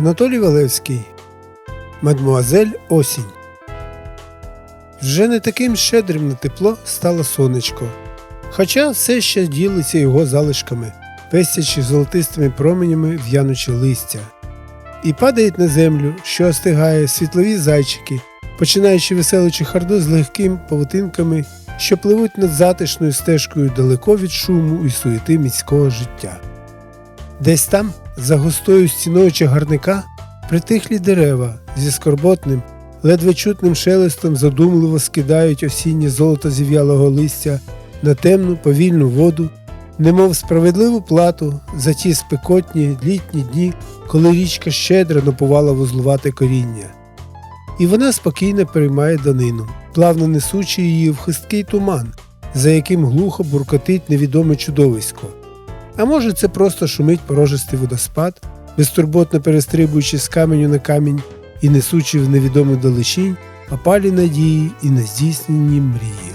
Анатолій Валевський Мадмуазель Осінь. Вже не таким щедрим на тепло стало сонечко, хоча все ще ділиться його залишками, пестячи золотистими променями в'янучі листя. І падають на землю, що остигає світлові зайчики, починаючи веселу чехарду з легким павутинками, що пливуть над затишною стежкою далеко від шуму і суєти міського життя. Десь там, за густою стіною чагарника, притихлі дерева зі скорботним, ледве чутним шелестом задумливо скидають осіннє золото зів'ялого листя на темну повільну воду, немов справедливу плату за ті спекотні літні дні, коли річка щедро напувала вузлувате коріння. І вона спокійно приймає данину, плавно несучи її в хисткий туман, за яким глухо буркотить невідоме чудовисько. А може, це просто шумить порожистий водоспад, безтурботно перестрибуючи з каменю на камінь і несучи в невідому далечінь опалі надії і нездійснені мрії.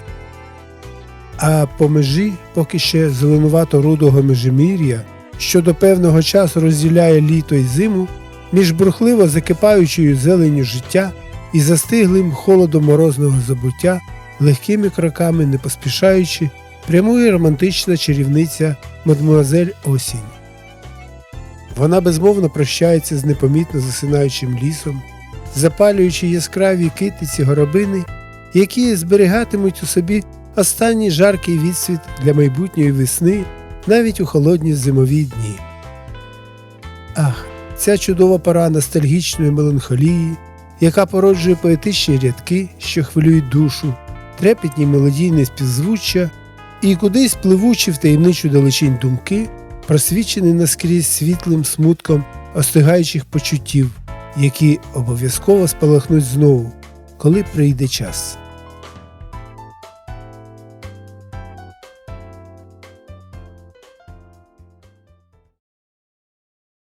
А по межі, поки ще зеленувато рудого межимір'я, що до певного часу розділяє літо й зиму, між бурхливо закипаючою зеленню життя і застиглим холодом морозного забуття, легкими кроками не поспішаючи, прямує романтична чарівниця мадмуазель Осінь. Вона безмовно прощається з непомітно засинаючим лісом, запалюючи яскраві китиці горобини, які зберігатимуть у собі останній жаркий відсвіт для майбутньої весни навіть у холодні зимові дні. Ах, ця чудова пора ностальгічної меланхолії, яка породжує поетичні рядки, що хвилюють душу, трепетні мелодійні співзвуччя і кудись пливучі в таємничу далечінь думки, просвічені наскрізь світлим смутком остигаючих почуттів, які обов'язково спалахнуть знову, коли прийде час.